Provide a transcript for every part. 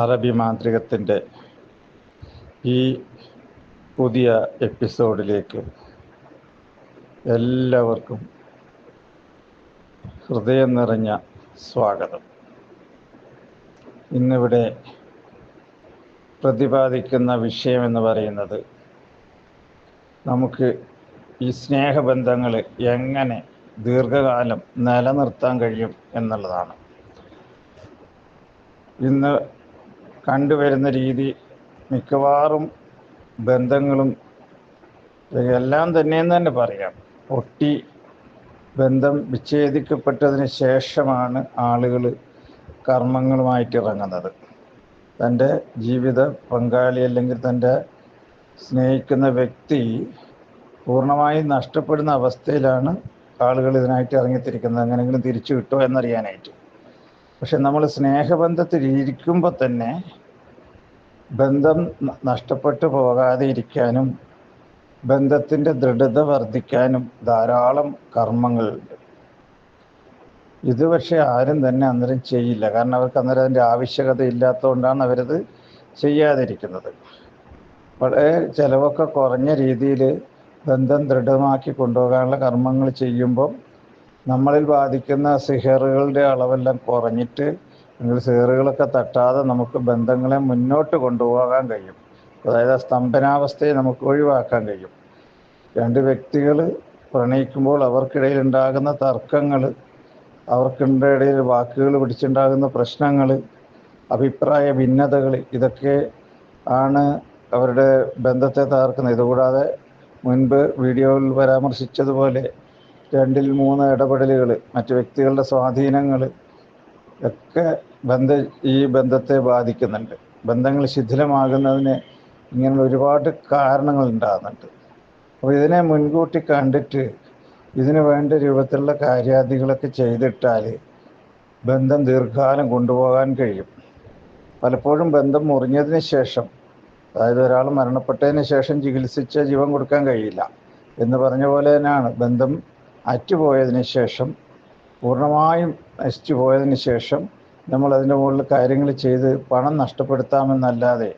അറബി മാന്ത്രികത്തിന്റെ ഈ പുതിയ എപ്പിസോഡിലേക്ക് എല്ലാവർക്കും ഹൃദയം നിറഞ്ഞ സ്വാഗതം. ഇന്നിവിടെ പ്രതിപാദിക്കുന്ന വിഷയം എന്ന് പറയുന്നത് നമുക്ക് ഈ സ്നേഹബന്ധങ്ങൾ എങ്ങനെ ദീർഘകാലം നിലനിർത്താൻ കഴിയും എന്നുള്ളതാണ്. ഇന്ന് കണ്ടുവരുന്ന രീതി മിക്കവാറും ബന്ധങ്ങളും എല്ലാം തന്നെയെന്ന് തന്നെ പറയാം. ഒട്ടി ബന്ധം വിച്ഛേദിക്കപ്പെട്ടതിന് ശേഷമാണ് ആളുകൾ കർമ്മങ്ങളുമായിട്ട് ഇറങ്ങുന്നത്. തന്റെ ജീവിത പങ്കാളി അല്ലെങ്കിൽ തന്റെ സ്നേഹിക്കുന്ന വ്യക്തി പൂർണമായും നഷ്ടപ്പെടുന്ന അവസ്ഥയിലാണ് ആളുകൾ ഇതിനായിട്ട് ഇറങ്ങിത്തിരിക്കുന്നത്. എങ്ങനെയെങ്കിലും തിരിച്ചു കിട്ടുമോ എന്നറിയാനായിട്ട്. പക്ഷെ നമ്മൾ സ്നേഹബന്ധത്തിൽ ഇരിക്കുമ്പോൾ തന്നെ ബന്ധം നഷ്ടപ്പെട്ടു പോകാതെ ഇരിക്കാനും ബന്ധത്തിന്റെ ദൃഢത വർദ്ധിക്കാനും ധാരാളം കർമ്മങ്ങളുണ്ട് ഇത് പക്ഷെ ആരും തന്നെ അന്നേരം ചെയ്യില്ല. കാരണം അവർക്ക് അന്നേരം അതിന്റെ ആവശ്യകത ഇല്ലാത്തതുകൊണ്ടാണ് അവരത് ചെയ്യാതിരിക്കുന്നത്. വളരെ ചിലവൊക്കെ കുറഞ്ഞ രീതിയിൽ ബന്ധം ദൃഢമാക്കി കൊണ്ടുപോകാനുള്ള കർമ്മങ്ങൾ ചെയ്യുമ്പോൾ നമ്മളിൽ ബാധിക്കുന്ന സിഹറുകളുടെ അളവെല്ലാം കുറഞ്ഞിട്ട് സേറുകളൊക്കെ തട്ടാതെ നമുക്ക് ബന്ധങ്ങളെ മുന്നോട്ട് കൊണ്ടുപോകാൻ കഴിയും. അതായത് സ്തംഭനാവസ്ഥയെ നമുക്ക് ഒഴിവാക്കാൻ കഴിയും. രണ്ട് വ്യക്തികൾ പ്രണയിക്കുമ്പോൾ അവർക്കിടയിൽ ഉണ്ടാകുന്ന തർക്കങ്ങൾ അവർക്കിടയിൽ വാക്കുകൾ പിടിച്ചുണ്ടാകുന്ന പ്രശ്നങ്ങൾ അഭിപ്രായ ഭിന്നതകൾ ഇതൊക്കെ ആണ് അവരുടെ ബന്ധത്തെ തകർക്കുന്നത്. ഇതുകൂടാതെ മുൻപ് വീഡിയോയിൽ പരാമർശിച്ചതുപോലെ രണ്ടിൽ മൂന്ന് ഇടപെടലുകൾ മറ്റു വ്യക്തികളുടെ സ്വാധീനങ്ങൾ ഒക്കെ ബന്ധ ഈ ബന്ധത്തെ ബാധിക്കുന്നുണ്ട്. ബന്ധങ്ങൾ ശിഥിലമാകുന്നതിന് ഇങ്ങനെയുള്ള ഒരുപാട് കാരണങ്ങൾ ഉണ്ടാകുന്നുണ്ട്. അപ്പോൾ ഇതിനെ മുൻകൂട്ടി കണ്ടിട്ട് ഇതിന് വേണ്ട രൂപത്തിലുള്ള കാര്യാദികളൊക്കെ ചെയ്തിട്ടാൽ ബന്ധം ദീർഘകാലം കൊണ്ടുപോകാൻ കഴിയും. പലപ്പോഴും ബന്ധം മുറിഞ്ഞതിന് ശേഷം അതായത് ഒരാൾ മരണപ്പെട്ടതിന് ശേഷം ചികിത്സിച്ച ജീവൻ കൊടുക്കാൻ കഴിയില്ല എന്ന് പറഞ്ഞ പോലെ തന്നെയാണ്. ബന്ധം അറ്റുപോയതിന് ശേഷം പൂർണമായും നശിച്ചു പോയതിന് ശേഷം നമ്മൾ അതിന്റെ മുകളിൽ കാര്യങ്ങൾ ചെയ്ത് പണം നഷ്ടപ്പെടുത്താമെന്നല്ലാതെ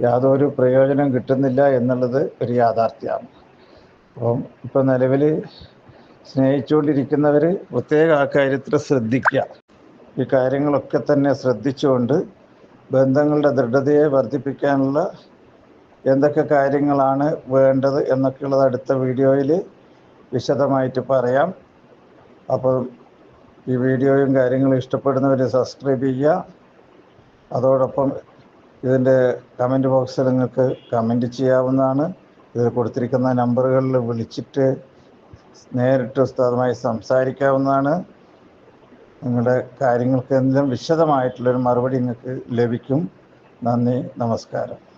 യാതൊരു പ്രയോജനം കിട്ടുന്നില്ല എന്നുള്ളത് ഒരു യാഥാർത്ഥ്യമാണ്. അപ്പം ഇപ്പം നിലവിൽ സ്നേഹിച്ചുകൊണ്ടിരിക്കുന്നവർ പ്രത്യേക ആ കാര്യത്തിൽ ശ്രദ്ധിക്കുക. ഈ കാര്യങ്ങളൊക്കെ തന്നെ ശ്രദ്ധിച്ചുകൊണ്ട് ബന്ധങ്ങളുടെ ദൃഢതയെ വർദ്ധിപ്പിക്കാനുള്ള എന്തൊക്കെ കാര്യങ്ങളാണ് വേണ്ടത് എന്നൊക്കെയുള്ളത് അടുത്ത വീഡിയോയിൽ വിശദമായിട്ട് പറയാം. അപ്പോൾ ഈ വീഡിയോയും കാര്യങ്ങളും ഇഷ്ടപ്പെടുന്നവർ സബ്സ്ക്രൈബ് ചെയ്യുക. അതോടൊപ്പം ഇതിന്റെ കമന്റ് ബോക്സിൽ നിങ്ങൾക്ക് കമന്റ് ചെയ്യാവുന്നതാണ്. ഇതിൽ കൊടുത്തിരിക്കുന്ന നമ്പറുകളിൽ വിളിച്ചിട്ട് നേരിട്ട് ഉസ്താദുമായി സംസാരിക്കാവുന്നതാണ്. നിങ്ങളുടെ കാര്യങ്ങൾക്ക് എന്തെങ്കിലും വിശദമായിട്ടുള്ളൊരു മറുപടി നിങ്ങൾക്ക് ലഭിക്കും. നന്ദി നമസ്കാരം.